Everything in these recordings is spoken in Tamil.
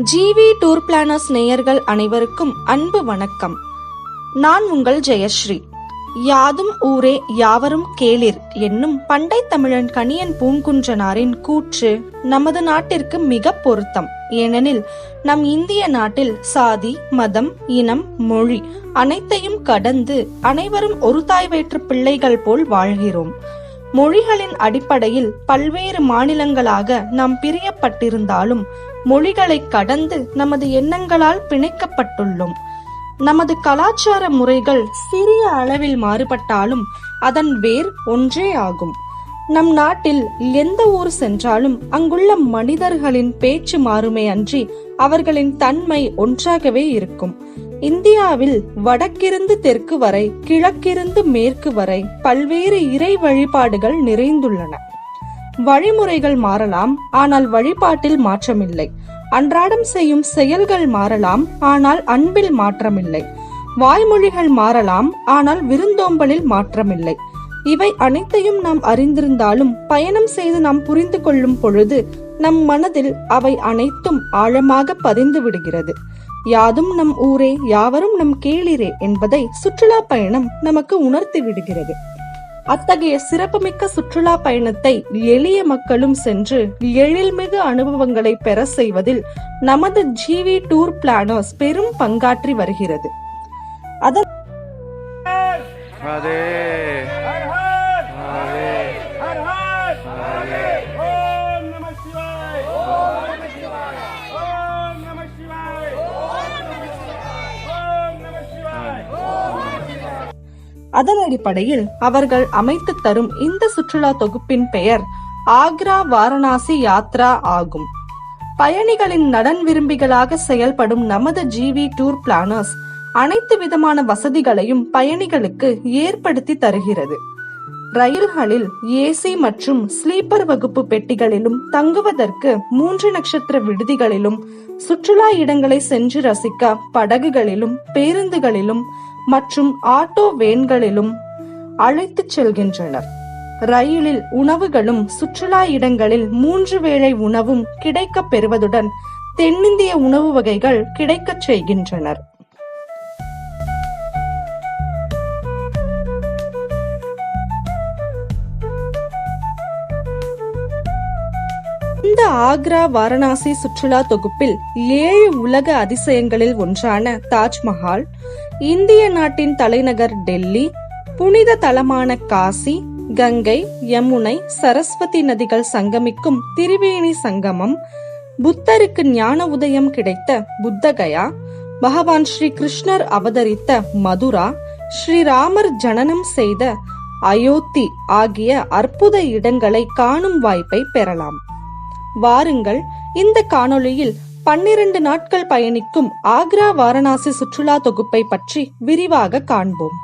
ஜிவி டூர் பிளானர்ஸ் நேயர்கள் அனைவருக்கும் அன்பு வணக்கம். நான் உங்கள் ஜெயஸ்ரீ. யாதும் ஊரே யாவரும் கேளிர் என்னும் பண்டை தமிழன் கணியன் பூங்குன்றனாரின் கூற்று நமது நாட்டிற்கு மிக பொருத்தம். ஏனெனில் நம் இந்திய நாட்டில் சாதி மதம் இனம் மொழி அனைத்தையும் கடந்து அனைவரும் ஒரு தாய் வயிற்று பிள்ளைகள் போல் வாழ்கிறோம். மொழிகளின் அடிப்படையில் பல்வேறு மாநிலங்களாக நாம் பிரியப்பட்டிருந்தாலும் மொழிகளை கடந்து நமது எண்ணங்களால் பிணைக்கப்பட்டுள்ளோம். நமது கலாச்சார முறைகள் சிறிய அளவில் மாறுபட்டாலும் அதன் வேர் ஒன்றே ஆகும். நம் நாட்டில் எந்த ஊர் சென்றாலும் அங்குள்ள மனிதர்களின் பேச்சு மாறுமே அன்றி அவர்களின் தன்மை ஒன்றாகவே இருக்கும். இந்தியாவில் வடக்கிருந்து தெற்கு வரை கிழக்கிருந்து மேற்கு வரை பல்வேறு இறை வழிபாடுகள் நிறைந்துள்ளன. வழிமுறைகள் மாறலாம் ஆனால் வழிபாட்டில் மாற்றமில்லை. அன்றாடம் செய்யும் செயல்கள் மாறலாம் ஆனால் அன்பில் மாற்றமில்லை. வாய்மொழிகள் மாறலாம் ஆனால் விருந்தோம்பலில் மாற்றமில்லை. இவை அனைத்தையும் நாம் அறிந்திருந்தாலும் பயணம் செய்து நாம் புரிந்து கொள்ளும் பொழுது நம் மனதில் அவை அனைத்தும் ஆழமாக பதிந்து விடுகிறது. யாதும் நம் ஊரே யாவரும் நம் கேளிரே என்பதை சுற்றுலா பயணம் நமக்கு உணர்த்தி விடுகிறது. அத்தகைய சிறப்புமிக்க சுற்றுலா பயணத்தை எளிய மக்களும் சென்று எழில்மிகு அனுபவங்களை பெற செய்வதில் நமது ஜிவி டூர் பிளானர்ஸ் பெரும் பங்காற்றி வருகிறது. அதன் அதன் அடிப்படையில் அவர்கள் அமைத்து தரும் இந்த சுற்றுலா தொகுப்பின் பெயர் ஆக்ரா வாரணாசி யாத்ரா ஆகும். பயணிகளின் நடன் விரும்பிகளாக செயல்படும் நமது ஜிவி டூர் பிளானர்ஸ் அனைத்து விதமான வசதிகளையும் பயணிகளுக்கு ஏற்படுத்தி தருகிறது. ரயில்களில் ஏசி மற்றும் ஸ்லீப்பர் வகுப்பு பெட்டிகளிலும் தங்குவதற்கு மூன்று நட்சத்திர விடுதிகளிலும் சுற்றுலா இடங்களை சென்று ரசிக்க படகுகளிலும் பேருந்துகளிலும் மற்றும் ஆட்டோ வேன்களிலும் அழைத்துச் செல்கின்றனர். ரயிலில் உணவுகளும் சுற்றுலா இடங்களில் மூன்று வேளை உணவும் கிடைக்கப் பெறுவதுடன் தென்னிந்திய உணவு வகைகள் கிடைக்கச் செய்கின்றனர். இந்த ஆக்ரா வாரணாசி சுற்றுலா தொகுப்பில் ஏழு உலக அதிசயங்களில் ஒன்றான தாஜ்மஹால் இந்திய நாட்டின் தலைநகர் டெல்லி புனித தலமான காசி கங்கை யமுனை சரஸ்வதி நதிகள் சங்கமிக்கும் திரிவேணி சங்கமம் புத்தருக்கு ஞான உதயம் கிடைத்த புத்தகயா பகவான் ஸ்ரீ கிருஷ்ணர் அவதரித்த மதுரா ஸ்ரீராமர் ஜனனம் செய்த அயோத்தி ஆகிய அற்புத இடங்களை காணும் வாய்ப்பை பெறலாம். வாருங்கள் இந்த காணொளியில் பன்னிரண்டு நாட்கள் பயணிக்கும் ஆக்ரா வாரணாசி சுற்றுலா தொகுப்பை பற்றி விரிவாக காண்போம்.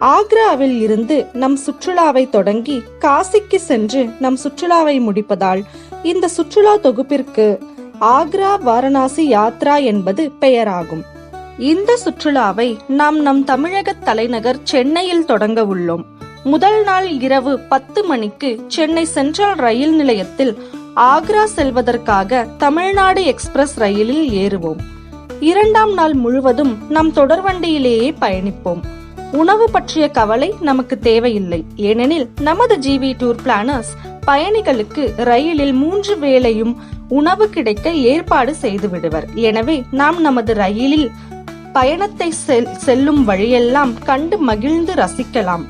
ஆக்ராவில் இருந்து நம் சுற்றுலாவை தொடங்கி காசிக்கு சென்று நம் சுற்றுலாவை முடிப்பதால் இந்த சுற்றுலா தொகுப்பிற்கு ஆக்ரா வாரணாசி யாத்ரா என்பது பெயராகும். இந்த சுற்றுலாவை நாம் நம் தமிழக தலைநகர் சென்னையில் தொடங்க உள்ளோம். முதல் நாள் இரவு பத்து மணிக்கு சென்னை சென்ட்ரல் ரயில் நிலையத்தில் ஆக்ரா செல்வதற்காக தமிழ்நாடு எக்ஸ்பிரஸ் ரயிலில் ஏறுவோம். இரண்டாம் நாள் முழுவதும் நம் தொடர்வண்டியிலேயே பயணிப்போம். உணவு பற்றிய கவலை நமக்கு தேவையில்லை. ஏனெனில் நமது ஜிவி டூர் பிளானர்ஸ் பயணிகளுக்கு ரயிலில் மூன்று வேளையும் உணவு கிடைக்க ஏற்பாடு செய்து விடுவர். எனவே நாம் நமது ரயிலில் பயணத்தை செல்லும் வழியெல்லாம் கண்டு மகிழ்ந்து ரசிக்கலாம்.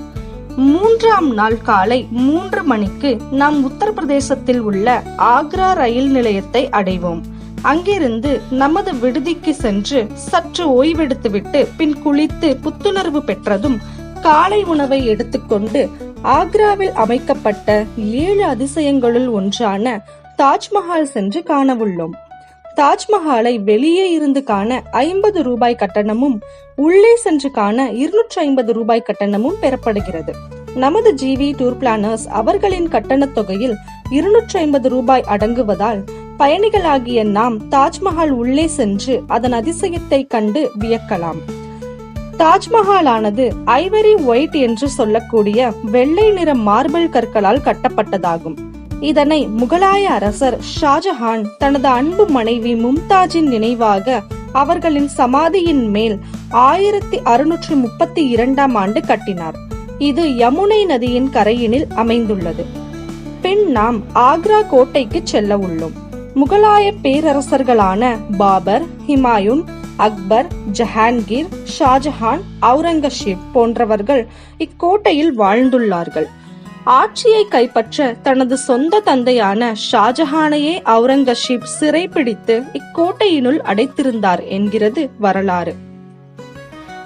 மூன்றாம் நாள் காலை மூன்று மணிக்கு நாம் உத்தரப்பிரதேசத்தில் உள்ள ஆக்ரா ரயில் நிலையத்தை அடைவோம். அங்கிருந்து நமது விடுதிக்கு சென்று சற்று ஓய்வெடுத்துவிட்டு பின் குளித்து புத்துணர்வு பெற்றதும் காலை உணவை எடுத்துக்கொண்டு ஆக்ராவில் அமைக்கப்பட்ட ஏழு அதிசயங்களுள் ஒன்றான தாஜ்மஹால் சென்று காணவுள்ளோம். தாஜ்மஹாலை வெளியே இருந்து காண ஐம்பது ரூபாய் கட்டணமும் உள்ளே சென்று காண இருநூற்றி ஐம்பது ரூபாய் கட்டணமும் பெறப்படுகிறது. நமது ஜிவி டூர் பிளானர்ஸ் அவர்களின் கட்டணத் தொகையில் இருநூற்றி ஐம்பது ரூபாய் அடங்குவதால் பயணிகளாகிய நாம் தாஜ்மஹால் உள்ளே சென்று அதன் அதிசயத்தை கண்டு வியக்கலாம். தாஜ்மஹாலானது ஐவரி ஒயிட் என்று சொல்லக்கூடிய வெள்ளை நிற மார்பிள் கற்களால் கட்டப்பட்டதாகும். இதனை முகலாய அரசர் ஷாஜஹான் தனது அன்பு மனைவி மும்தாஜின் நினைவாக அவர்களின் சமாதியின் மேல் ஆயிரத்தி அறுநூற்று முப்பத்தி இரண்டாம் ஆண்டு கட்டினார். இது யமுனை நதியின் கரையினில் அமைந்துள்ளது. பின் நாம் ஆக்ரா கோட்டைக்கு செல்ல உள்ளோம். முகலாய பேரரசர்களான பாபர் ஹிமாயூன் அக்பர் ஜஹாங்கீர் ஷாஜஹான் அவுரங்கசீப் போன்றவர்கள் இக்கோட்டையில் வாழ்ந்துள்ளார்கள். ஆட்சியை கைப்பற்ற தனது சொந்த தந்தையான ஷாஜஹானையே அவுரங்கசீப் சிறைப்பிடித்து இக்கோட்டையினுள் அடைத்திருந்தார் என்கிறது வரலாறு.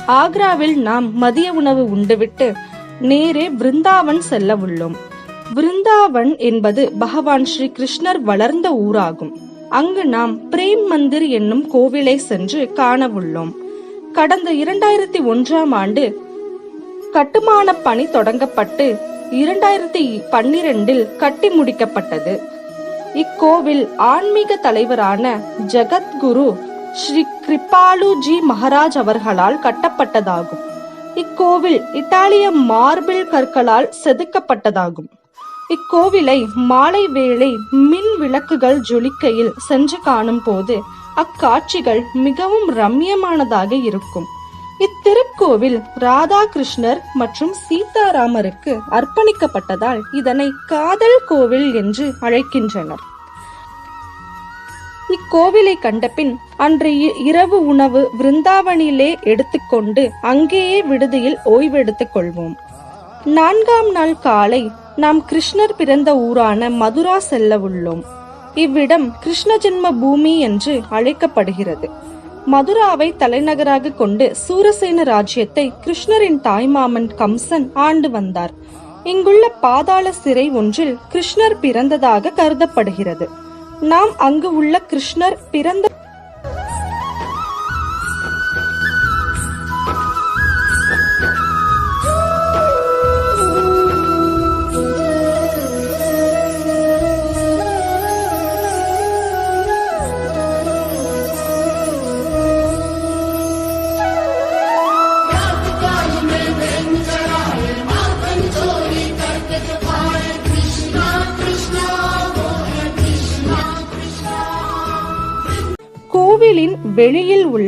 ஆக்ராவில் நாம் மதிய உணவு உண்டுவிட்டு நேரே பிருந்தாவன் செல்ல உள்ளோம். பிருந்தாவன் என்பது பகவான் ஸ்ரீ கிருஷ்ணர் வளர்ந்த ஊராகும். அங்கு நாம் பிரேம் மந்திர் என்னும் கோவிலை சென்று காணவுள்ளோம் கடந்த இரண்டாயிரத்தி ஒன்றாம் ஆண்டு கட்டுமான பணி தொடங்கப்பட்டு இரண்டாயிரத்தி பன்னிரெண்டில் கட்டி முடிக்கப்பட்டது. இக்கோவில் ஆன்மீக தலைவரான ஜகத்குரு ஸ்ரீ கிருபாலுஜி மகாராஜ் அவர்களால் கட்டப்பட்டதாகும். இக்கோவில் இத்தாலிய மார்பிள் கற்களால் செதுக்கப்பட்டதாகும். இக்கோவிலை மாலை வேளை மின் விளக்குகள் ஜொலிக்கையில் சென்று காணும் போது அக்காட்சிகள் மிகவும் ரம்யமானதாக இருக்கும். இத்திருக்கோவில் ராதாகிருஷ்ணர் மற்றும் சீதாராமருக்கு அர்ப்பணிக்கப்பட்டதால் இதனை காதல் கோவில் என்று அழைக்கின்றனர். இக்கோவிலை கண்டபின் அன்று இ- இரவு உணவு விருந்தாவனிலே எடுத்துக்கொண்டு அங்கேயே விடுதியில் ஓய்வெடுத்துக் கொள்வோம். நான்காம் நாள் காலை நாம் கிருஷ்ணர் பிறந்த ஊரான மதுரா செல்ல உள்ளோம். இவ்விடம் கிருஷ்ண ஜென்ம பூமி என்று அழைக்கப்படுகிறது. மதுராவை தலைநகராக கொண்டு சூரசேன ராஜ்யத்தை கிருஷ்ணரின் தாய்மாமன் கம்சன் ஆண்டு வந்தார். இங்குள்ள பாதாள சிறை ஒன்றில் கிருஷ்ணர் பிறந்ததாக கருதப்படுகிறது. நாம் அங்கு உள்ள கிருஷ்ணர் பிறந்த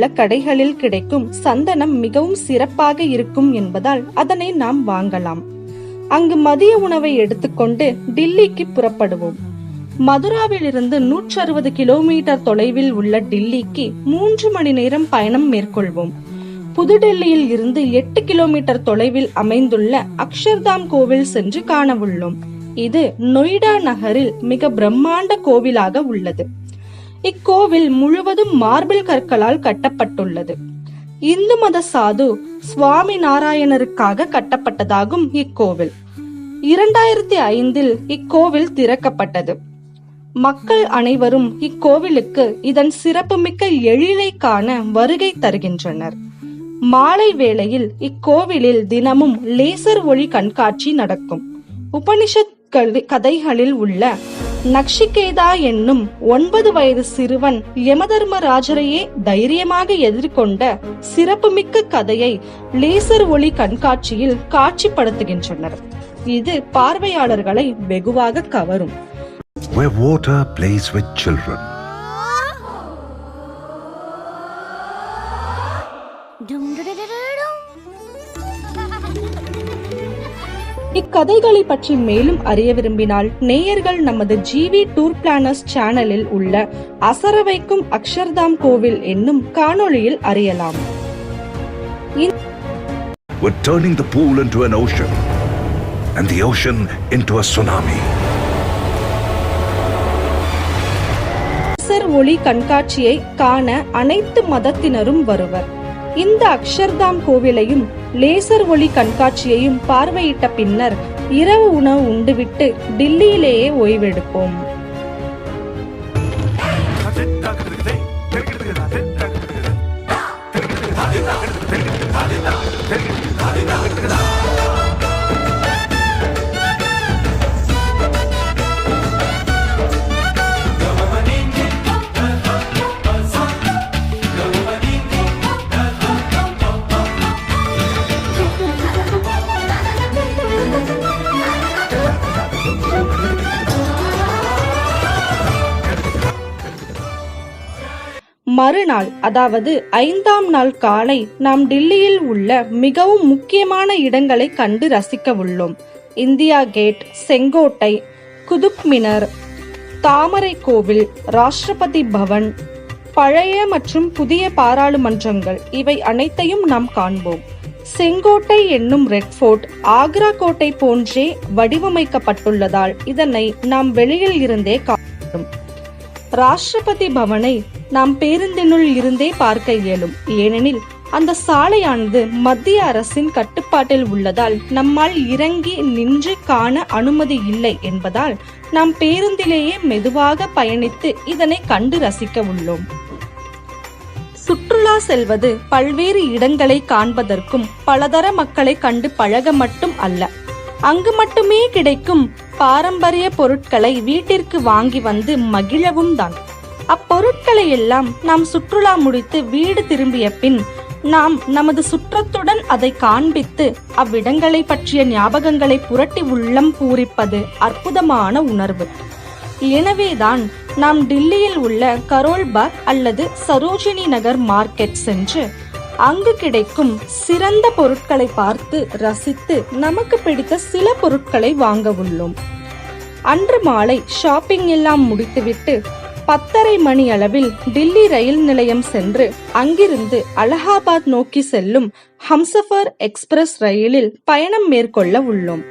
உள்ள கடைகளில் கிடைக்கும் சந்தனம் மிகவும் சிறப்பாக இருக்கும் என்பதால் அதனை நாம் வாங்கலாம். அங்கு மதிய உணவை எடுத்துக்கொண்டு டில்லிக்கு புறப்படுவோம். மதுராவிலிருந்து 160 அறுபது கிலோமீட்டர் தொலைவில் உள்ள டில்லிக்கு மூன்று மணி நேரம் பயணம் மேற்கொள்வோம். புதுடெல்லியில் இருந்து எட்டு கிலோமீட்டர் தொலைவில் அமைந்துள்ள அக்ஷர்தாம் கோவில் சென்று காணவுள்ளோம் இது நொய்டா நகரில் மிக பிரம்மாண்ட கோவிலாக உள்ளது. இக்கோவில் முழுவதும் மார்பிள் கற்களால் கட்டப்பட்டுள்ளது. இந்து மத சாது சுவாமி நாராயணருக்காக கட்டப்பட்டதாகும் இக்கோவில். இரண்டாயிரத்தி ஐந்தில் இக்கோவில் திறக்கப்பட்டது. மக்கள் அனைவரும் இக்கோவிலுக்கு இதன் சிறப்புமிக்க எழிலை காண வருகை தருகின்றனர். மாலை வேளையில் இக்கோவிலில் தினமும் லேசர் ஒளி கண்காட்சி நடக்கும். உபனிஷத் கதைகளில் உள்ள நக்ஷிகேதா என்னும் ஒன்பது வயது சிறுவன் யமதர்மராஜரையே தைரியமாக எதிர்கொண்ட சிறப்புமிக்க கதையை லேசர் ஒளி கண்காட்சியில் காட்சிப்படுத்துகின்றனர் இது பார்வையாளர்களை வெகுவாக கவரும் where water plays with children. இக்கதைகளை பற்றி மேலும் அறிய விரும்பினால் நேயர்கள் நமது ஜிவி டூர் பிளானர்ஸ் சேனலில் உள்ள அசர வைக்கும் அக்ஷர்தாம் கோவில் என்னும் காணொளியில் அறியலாம் We're turning the pool into an ocean, and the ocean into a tsunami. ஒளி கண்காட்சியை காண அனைத்து மதத்தினரும் வருவர் இந்த அக்ஷர்தாம் கோவிலையும் லேசர் ஒளி கண்காட்சியையும் பார்வையிட்ட பின்னர் இரவு உணவு உண்டுவிட்டு டில்லியிலேயே ஓய்வெடுப்போம். மறுநாள் அதாவது ஐந்தாம் நாள் காலை நாம் டில்லியில் உள்ள மிகவும் முக்கியமான இடங்களை கண்டு ரசிக்க உள்ளோம். இந்தியா கேட் செங்கோட்டை குதுப் மினர் தாமரை கோவில் ராஷ்டிரபதி பவன் பழைய மற்றும் புதிய பாராளுமன்றங்கள் இவை அனைத்தையும் நாம் காண்போம். செங்கோட்டை என்னும் ரெட் ஃபோர்ட் ஆக்ரா கோட்டை போன்றே வடிவமைக்கப்பட்டுள்ளதால் இதனை நாம் வெளியில் இருந்தே காணும் ராஷ்டிரபதி பவனை நாம் பேருந்தினுள் இருந்தே பார்க்க இயலும். ஏனெனில் அந்த சாலையானது மத்திய அரசின் கட்டுப்பாட்டில் உள்ளதால் நம்மால் இறங்கி நின்று காண அனுமதி இல்லை என்பதால் நாம் பேருந்திலேயே மெதுவாக பயணித்து இதனை கண்டு ரசிக்க உள்ளோம். சுற்றுலா செல்வது பல்வேறு இடங்களை காண்பதற்கும் பலதர மக்களை கண்டு பழக மட்டும் அல்ல. அங்கு மட்டுமே கிடைக்கும் பாரம்பரிய பொருட்களை வீட்டிற்கு வாங்கி வந்து மகிழவும் தான் அப்பொருட்களை எல்லாம் நாம் சுற்றுலா முடித்து வீடு திரும்பிய பின் நாம் நமது சுற்றத்துடன் அதை காண்பித்து அவ்விடங்களை பற்றிய ஞாபகங்களை புரட்டி உள்ளம் பூரிப்பது அற்புதமான உணர்வு. எனவேதான் நாம் டில்லியில் உள்ள கரோல்பாக் அல்லது சரோஜினி நகர் மார்க்கெட் சென்று அங்கு கிடைக்கும் சிறந்த பொருட்களை பார்த்து ரசித்து நமக்கு பிடித்த சில பொருட்களை வாங்க உள்ளோம். அன்று மாலை ஷாப்பிங் எல்லாம் முடித்துவிட்டு பத்தரை மணி அளவில் டில்லி ரயில் நிலையம் சென்று அங்கிருந்து அலகாபாத் நோக்கி செல்லும் ஹம்சஃபர் எக்ஸ்பிரஸ் ரயிலில் பயணம் மேற்கொள்ள உள்ளோம்.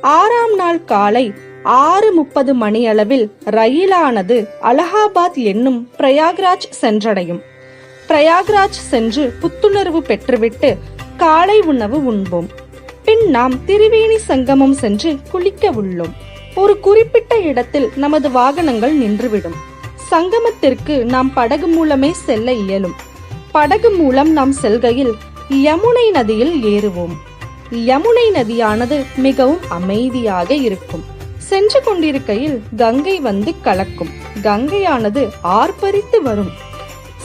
ஆறாம் நாள் காலை ஆறு முப்பது மணியளவில் ரயிலானது அலகாபாத் என்னும் பிரயாக்ராஜ் சென்றடையும். பிரயாக்ராஜ் சென்று புத்துணர்வு பெற்றுவிட்டு காலை உணவு உண்போம். பின் நாம் திரிவேணி சங்கமம் சென்று குளிக்க உள்ளோம். ஒரு குறிப்பிட்ட இடத்தில் நமது வாகனங்கள் நின்றுவிடும். சங்கமத்திற்கு நாம் படகு மூலமே செல்ல இயலும். படகு மூலம் நாம் செல்கையில் யமுனை நதியில் ஏறுவோம். யமுனை நதியானது மிகவும் அமைதியாக இருக்கும். சென்று கொண்டிருக்கையில் கங்கை வந்து கலக்கும். கங்கையானது ஆர்ப்பரித்து வரும்.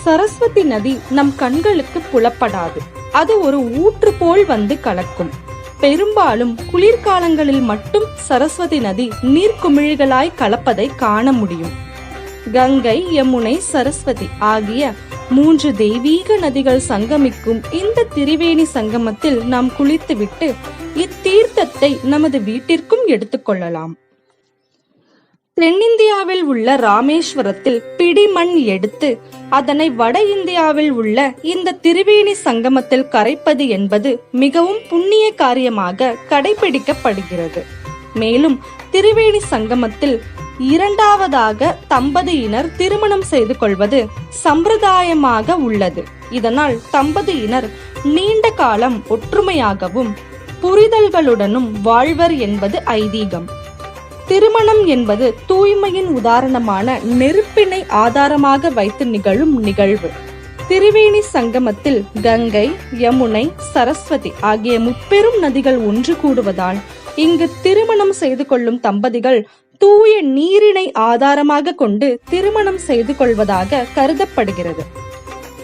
சரஸ்வதி நதி நம் கண்களுக்கு புலப்படாது. அது ஒரு ஊற்று போல் வந்து கலக்கும். பெரும்பாலும் குளிர்காலங்களில் மட்டும் சரஸ்வதி நதி நீர்க்குமிழிகளாய் கலப்பதை காண முடியும். கங்கை யமுனை சரஸ்வதி ஆகிய மூன்று தெய்வீக நதிகள் சங்கமிக்கும் இந்த திரிவேணி சங்கமத்தில் நாம் குளித்துவிட்டு இத்தீர்த்தத்தை நமது வீட்டிற்கும் எடுத்துக்கொள்ளலாம் தென்னிந்தியாவில் உள்ள ராமேஸ்வரத்தில் பிடிமண் எடுத்து அதனை வட இந்தியாவில் உள்ள இந்த திருவேணி சங்கமத்தில் கரைப்பது என்பது மிகவும் புண்ணிய காரியமாக கடைபிடிக்கப்படுகிறது. மேலும் திருவேணி சங்கமத்தில் இரண்டாவதாக தம்பதியினர் திருமணம் செய்து கொள்வது சம்பிரதாயமாக உள்ளது. இதனால் தம்பதியினர் நீண்ட காலம் ஒற்றுமையாகவும் புரிதல்களுடனும் வாழ்வர் என்பது ஐதீகம். திருமணம் என்பது தூய்மையின் உதாரணமான நெருப்பினை ஆதாரமாக வைத்து நிகழும் நிகழ்வு. திரிவேணி சங்கமத்தில் கங்கை யமுனை சரஸ்வதி ஆகிய முப்பெரும் நதிகள் ஒன்று கூடுவதால் இங்கு திருமணம் செய்து கொள்ளும் தம்பதிகள் தூய நீரினை ஆதாரமாக கொண்டு திருமணம் செய்து கொள்வதாக கருதப்படுகிறது.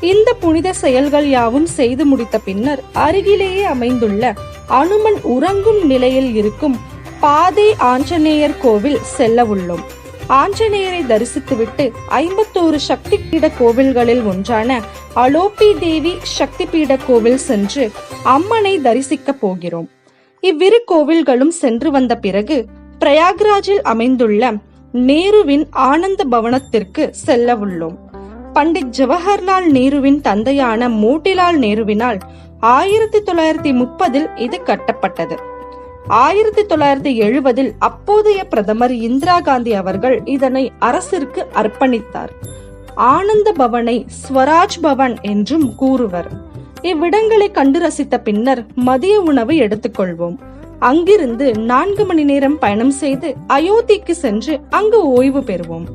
இந்த புனித செயல்கள் யாவும் செய்து முடித்த பின்னர் அருகிலேயே அமைந்துள்ள அனுமன் உறங்கும் நிலையில் இருக்கும் பாதை ஆஞ்சநேயர் கோவில் செல்ல உள்ளோம். ஆஞ்சநேயரை தரிசித்துவிட்டு ஐம்பத்தோரு சக்தி பீட கோவில்களில் ஒன்றான அலோபி தேவி சக்தி பீட கோவில் சென்று அம்மனை தரிசிக்க போகிறோம். இவ்விரு கோவில்களும் சென்று வந்த பிறகு பிரயாக்ராஜில் அமைந்துள்ள நேருவின் ஆனந்த பவனத்திற்கு செல்ல உள்ளோம். பண்டிட் ஜவஹர்லால் நேருவின் தந்தையான மோட்டிலால் நேருவினால் ஆயிரத்தி தொள்ளாயிரத்தி முப்பதில் இது கட்டப்பட்டது. ஆயிரத்தி தொள்ளாயிரத்தி எழுபதில் அப்போதைய பிரதமர் இந்திரா காந்தி அவர்கள் இதனை அரசிற்கு அர்ப்பணித்தார். ஆனந்த பவனை ஸ்வராஜ் பவன் என்றும் கூறுவர். இவ்விடங்களை கண்டு ரசித்த பின்னர் மதிய உணவு எடுத்துக்கொள்வோம். அங்கிருந்து நான்கு மணி நேரம் பயணம் செய்து அயோத்திக்கு சென்று அங்கு ஓய்வு பெறுவோம்.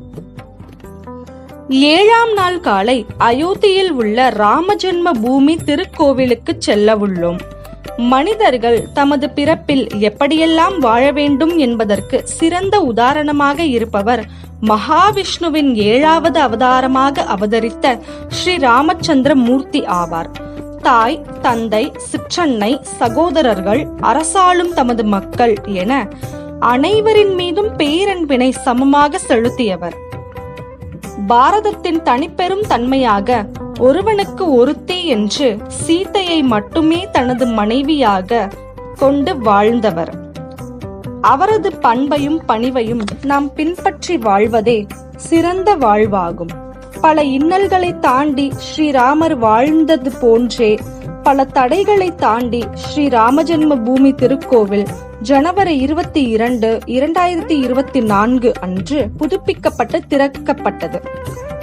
ஏழாம் நாள் காலை அயோத்தியில் உள்ள ராமஜென்ம பூமி திருக்கோவிலுக்கு செல்ல உள்ளோம். மனிதர்கள் தமது பிறப்பில் எப்படியெல்லாம் வாழ வேண்டும் என்பதற்கு சிறந்த உதாரணமாக இருப்பவர் மகாவிஷ்ணுவின் ஏழாவது அவதாரமாக அவதரித்த ஸ்ரீ ராமச்சந்திர மூர்த்தி ஆவார். தாய் தந்தை சிற்றன்னை சகோதரர்கள் அரசாளும் தமது மக்கள் என அனைவரின் மீதும் பேரன்பினை சமமாக செலுத்தியவர். பாரதத்தின் தனிப்பெரும் தன்மையாக ஒருவனுக்கு ஒருத்தி என்று சீதையை மட்டுமே தனது மனைவியாக கொண்டு வாழ்ந்தவர். அவரது பண்பையும் பணிவையும் நாம் பின்பற்றி வாழ்வதே சிறந்த வாழ்வாகும். பல இன்னல்களை தாண்டி ஸ்ரீராமர் வாழ்ந்தது போன்றே பல தடைகளை தாண்டி ஸ்ரீ ராமஜென்ம பூமி திருக்கோவில் ஜனவரி இருபத்தி இரண்டு இரண்டாயிரத்தி இருபத்தி நான்கு அன்று புதுப்பிக்கப்பட்டு திறக்கப்பட்டது.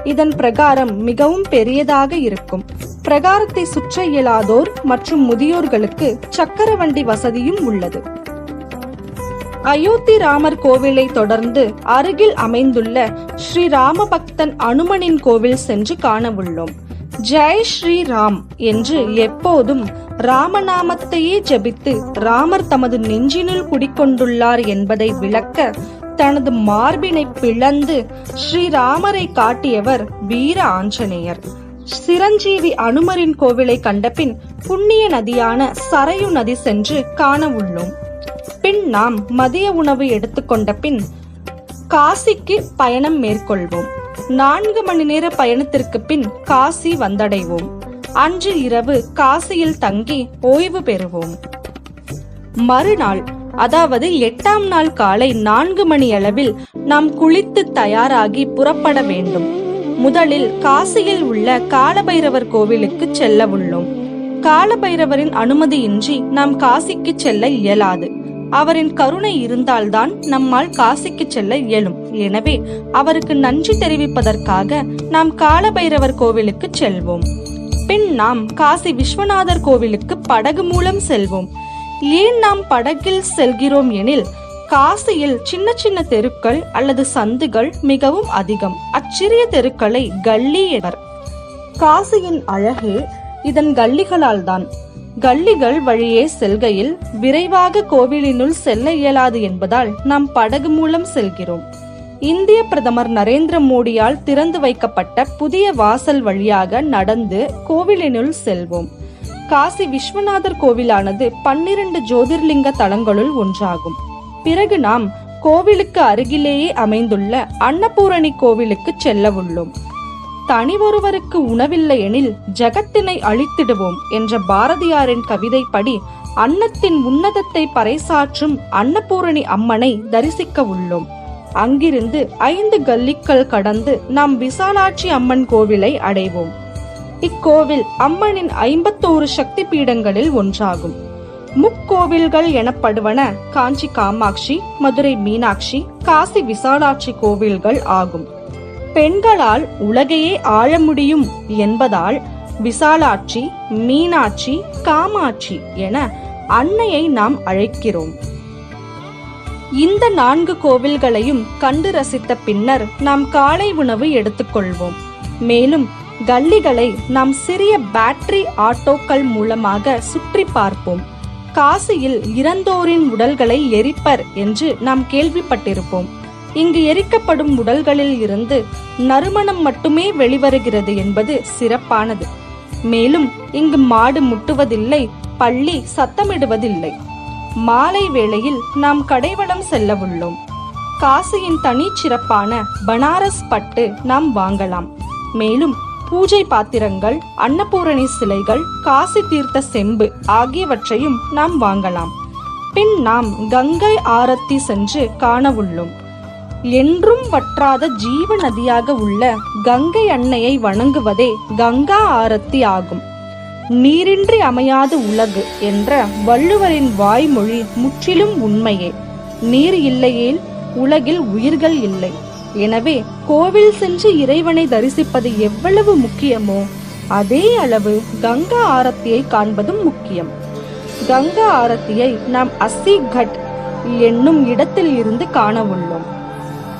இதன் பிரகாரம் மிகவும் பெரியதாக இருக்கும். பிரகாரத்தை சுற்ற இயலாதோர் மற்றும் முதியோர்களுக்கு சக்கரவண்டி வசதியும் உள்ளது. அயோத்தி ராமர் கோவிலை தொடர்ந்து அருகில் அமைந்துள்ள ஸ்ரீ ராமபக்தன் அனுமனின் கோவில் சென்று காணவுள்ளோம். ஜெய் ஸ்ரீ ராம் என்று எப்போதும் ராமநாமத்தையே ஜபித்து ராமர் தமது நெஞ்சினுள் குடிக்கொண்டுள்ளார் என்பதை விளக்க தனது மார்பினை பிளந்து ஸ்ரீராமரை காட்டியவர் வீர ஆஞ்சநேயர். சிரஞ்சீவி அனுமரின் கோவிலை கண்டபின் புண்ணிய நதியான சரையு நதி சென்று காண உள்ளோம். பின் நாம் மதிய உணவு எடுத்துக்கொண்ட பின் காசிக்கு பயணம் மேற்கொள்வோம். நான்கு மணி நேர பயணத்திற்கு பின் காசி வந்தடைவோம். அன்று இரவு காசியில் தங்கி ஓய்வு பெறுவோம். மறுநாள் அதாவது எட்டாம் நாள் காலை நான்கு மணி அளவில் நாம் குளித்து தயாராகி புறப்பட வேண்டும். முதலில் காசியில் உள்ள காலபைரவர் கோவிலுக்கு செல்ல உள்ளோம். காலபைரவரின் அனுமதியின்றி நாம் காசிக்கு செல்ல இயலாது. அவரின் கருணை இருந்தால்தான் நம்மால் காசிக்கு செல்ல இயலும். எனவே அவருக்கு நன்றி தெரிவிப்பதற்காக நாம் காலபைரவர் கோவிலுக்கு செல்வோம். பின் நாம் காசி விஸ்வநாதர் கோவிலுக்கு படகு மூலம் செல்வோம். ஏன் நாம் படகில் செல்கிறோம் எனில் காசியில் சின்ன சின்ன தெருக்கள் அல்லது சந்துகள் மிகவும் அதிகம். அச்சிறிய தெருக்களை கல்லி என்பர். காசியின் அழகு இதன் கல்லிகளால் தான் கல்லிகள் வழியே செல்கையில் விரைவாக கோவிலினுள் செல்ல இயலாது என்பதால் நாம் படகு மூலம் செல்கிறோம். இந்திய பிரதமர் நரேந்திர மோடியால் திறந்து வைக்கப்பட்ட புதிய வாசல் வழியாக நடந்து கோவிலினுள் செல்வோம். காசி விஸ்வநாதர் கோவிலானது பன்னிரண்டு ஜோதிர்லிங்க தலங்களுள் ஒன்றாகும். பிறகு நாம் கோவிலுக்கு அருகிலேயே அமைந்துள்ள அன்னபூரணி கோவிலுக்கு செல்ல உள்ளோம் தனி ஒருவருக்கு உணவில்லை எனில் ஜகத்தினை அழித்திடுவோம் என்ற பாரதியாரின் கவிதைப்படி அன்னத்தின் உன்னதத்தை பறைசாற்றும் அன்னபூரணி அம்மனை தரிசிக்க உள்ளோம். அங்கிருந்து ஐந்து கல்லிக்கள் கடந்து நாம் விசாலாட்சி அம்மன் கோவிலை அடைவோம். இக்கோவில் அம்மனின் ஐம்பத்தோரு சக்தி பீடங்களில் ஒன்றாகும். முக்கோவில்கள் எனப்படுவன காஞ்சி காமாட்சி மதுரை மீனாட்சி காசி விசாலாட்சி கோவில்கள் ஆகும். பெண்களால் உலகையே ஆழ முடியும் என்பதால் விசாலாட்சி மீனாட்சி காமாட்சி என அன்னையை நாம் அழைக்கிறோம். இந்த நான்கு கோவில்களையும் கண்டு ரசித்த பின்னர் நாம் காலை உணவு எடுத்துக்கொள்வோம். மேலும் கல்லிகளை நாம் சிறிய பேட்டரி ஆட்டோக்கள் மூலமாக சுற்றி பார்ப்போம். காசியில் இறந்தோரின் உடல்களை எரிப்பர் என்று நாம் கேள்விப்பட்டிருப்போம். இங்கு எரிக்கப்படும் உடல்களில் இருந்து நறுமணம் மட்டுமே வெளிவருகிறது என்பது சிறப்பானது. மேலும் இங்கு மாடு முட்டுவதில்லை பள்ளி சத்தமிடுவதில்லை. மாலை வேளையில் நாம் கடைவளம் செல்லவுள்ளோம். காசியின் தனிச்சிறப்பான பனாரஸ் பட்டு நாம் வாங்கலாம். மேலும் பூஜை பாத்திரங்கள் அன்னபூரணி சிலைகள் காசி தீர்த்த செம்பு ஆகியவற்றையும் நாம் வாங்கலாம். பின் நாம் கங்கை ஆரத்தி சென்று காணவுள்ளோம் என்றும் வற்றாத ஜீவ நதியாக உள்ள கங்கை அன்னையை வணங்குவதே கங்கா ஆரத்தி ஆகும். நீரின்றி அமையாது உலகு என்ற வள்ளுவரின் வாய்மொழி முற்றிலும் உண்மையே. நீர் இல்லையேல் உலகில் உயிர்கள் இல்லை. எனவே கோவில் சென்று இறைவனை தரிசிப்பது எவ்வளவு முக்கியமோ அதே அளவு கங்கா ஆரத்தியை காண்பதும் முக்கியம். கங்கா ஆரத்தியை நாம் அஸ்ஸி கட் என்னும் இடத்தில் இருந்து காண உள்ளோம்.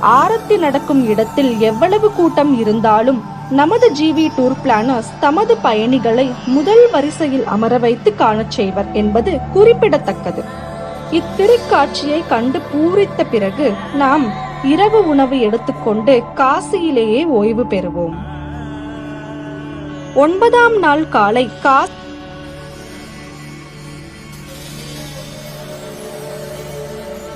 ஆரத்தி நடக்கும் இடத்தில் எவ்வளவு கூட்டம் இருந்தாலும் நமது ஜிவி டூர் பிளானர்ஸ் தமது பயணிகளை முதல் வரிசையில் அமர வைத்து காணச் செய்வர் என்பது குறிப்பிடத்தக்கது. இத்திருக்காட்சியை கண்டு பூரித்த பிறகு நாம் இரவு உணவு எடுத்துக்கொண்டு காசியிலேயே ஓய்வு பெறுவோம். ஒன்பதாம் நாள் காலை கா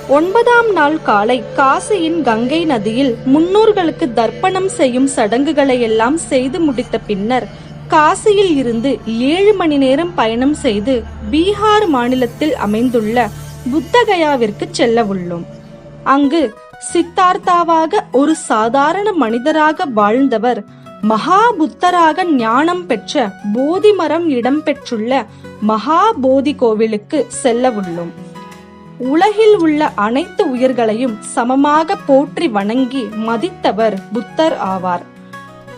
ஒன்பதாம் நாள் காலை காசியின் கங்கை நதியில் முன்னோர்களுக்கு தர்ப்பணம் செய்யும் சடங்குகளை எல்லாம் செய்து முடித்த பின்னர் காசியில் இருந்து ஏழு மணி நேரம் பயணம் செய்து பீகார் மாநிலத்தில் அமைந்துள்ள புத்தகயாவிற்கு செல்ல உள்ளோம். அங்கு சித்தார்த்தாவாக ஒரு சாதாரண மனிதராக வாழ்ந்தவர் மகாபுத்தராக ஞானம் பெற்ற போதி மரம் இடம்பெற்றுள்ள மகாபோதி கோவிலுக்கு செல்ல உள்ளோம். உலகில் உள்ள அனைத்து உயிர்களையும் சமமாக போற்றி வணங்கி மதித்தவர் புத்தர் ஆவார்.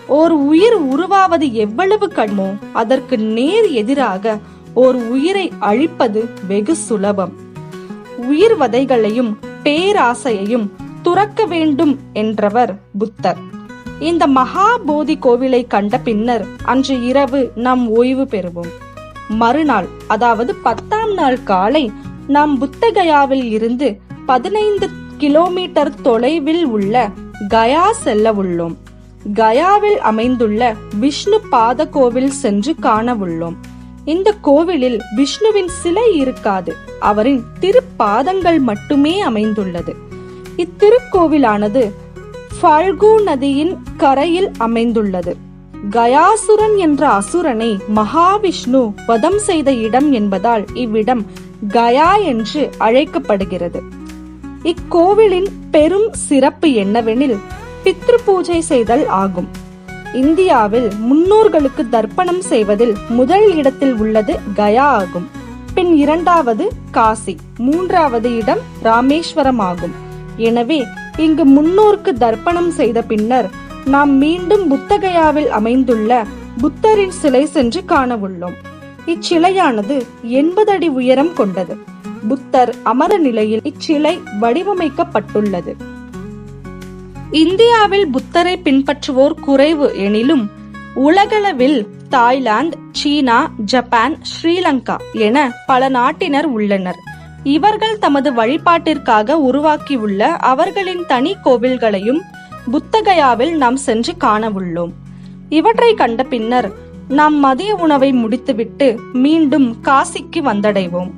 ஓர் உயிர் உருவாவது எவ்வளவு கடுமோ அதற்கு நேர் எதிராக ஓர் உயிரை அழிப்பது வெகு சுலபம். உயிர் வதைகளையும் பேராசையையும் துறக்க வேண்டும் என்றவர் புத்தர். இந்த மகாபோதி கோவிலை கண்ட பின்னர் அன்று இரவு நாம் ஓய்வு பெறுவோம். மறுநாள் அதாவது பத்தாம் நாள் காலை நாம் புத்தகயாவில் இருந்து பதினைந்து கிலோமீட்டர் தொலைவில் உள்ள கயா செல்ல உள்ளோம். கயாவில் அமைந்துள்ள விஷ்ணு பாத கோவில் சென்று காண உள்ளோம். இந்த கோவிலில் விஷ்ணுவின் சிலை இருக்காது அவரின் திருப்பாதங்கள் மட்டுமே அமைந்துள்ளது. இத்திருக்கோவிலானது பல்கு நதியின் கரையில் அமைந்துள்ளது. கயாசுரன் என்ற அசுரனை மகாவிஷ்ணு வதம் செய்த இடம் என்பதால் இவ்விடம் கயா என்று அழைக்கப்படுகிறது. இக்கோவிலின் பெரும் சிறப்பு என்னவெனில் பித்ரு பூஜை செய்தல் ஆகும். இந்தியாவில் முன்னோர்களுக்கு தர்ப்பணம் செய்வதில் முதல் இடத்தில் உள்ளது கயா ஆகும். பின் இரண்டாவது காசி மூன்றாவது இடம் ராமேஸ்வரம் ஆகும். எனவே இங்கு முன்னோருக்கு தர்ப்பணம் செய்த பின்னர் நாம் மீண்டும் புத்தகயாவில் அமைந்துள்ள புத்தரின் சிலை சென்று காணவுள்ளோம் இச்சிலையானது எண்பது அடி உயரம் கொண்டது. புத்தர் அமர நிலையில் இச்சிலை வடிவமைக்கப்பட்டுள்ளது. இந்தியாவில் புத்தரை பின்பற்றுவோர் குறைவு எனிலும் உலகளவில் தாய்லாந்து சீனா ஜப்பான் ஸ்ரீலங்கா என பல நாட்டினர் உள்ளனர். இவர்கள் தமது வழிபாட்டிற்காக உருவாக்கியுள்ள அவர்களின் தனி கோவில்களையும் புத்தகயாவில் நாம் சென்று காணவுள்ளோம். இவற்றை கண்ட பின்னர் நாம் மதிய உணவை முடித்துவிட்டு மீண்டும் காசிக்கு வந்தடைவோம்.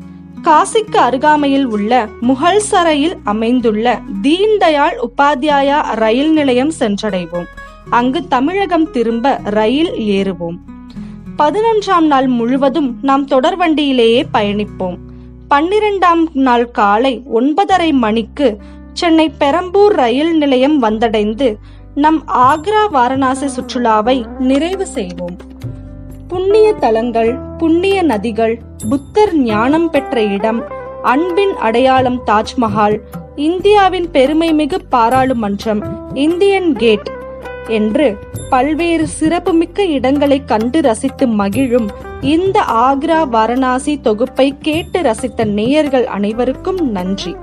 காசிக்கு அருகாமையில் உள்ள முகல்சரையில் அமைந்துள்ள தீன் தயாள் உபாத்யாயா ரயில் நிலையம் சென்றடைவோம். அங்கு தமிழகம் திரும்ப ரயில் ஏறுவோம். பதினொன்றாம் நாள் முழுவதும் நாம் தொடர்வண்டியிலேயே பயணிப்போம். பன்னிரெண்டாம் நாள் காலை ஒன்பதரை மணிக்கு சென்னை பெரம்பூர் ரயில் நிலையம் வந்தடைந்து நம் ஆக்ரா வாரணாசி சுற்றுலாவை நிறைவு செய்வோம். புண்ணிய தலங்கள் புண்ணிய நதிகள் புத்தர் ஞானம் பெற்ற இடம் அன்பின் அடையாளம் தாஜ்மஹால் இந்தியாவின் பெருமைமிகு பாராளுமன்றம் இந்தியன் கேட் என்று பல்வேறு சிறப்புமிக்க இடங்களை கண்டு ரசித்து மகிழும் இந்த ஆக்ரா வாரணாசி தொகுப்பை கேட்டு ரசித்த நேயர்கள் அனைவருக்கும் நன்றி.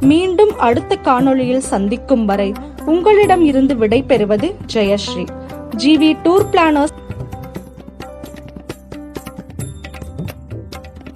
மீண்டும் அடுத்த காணொளியில் சந்திக்கும் வரை உங்களிடம் இருந்து விடை பெறுவது ஜெயஸ்ரீ ஜிவி டூர் பிளானர்ஸ்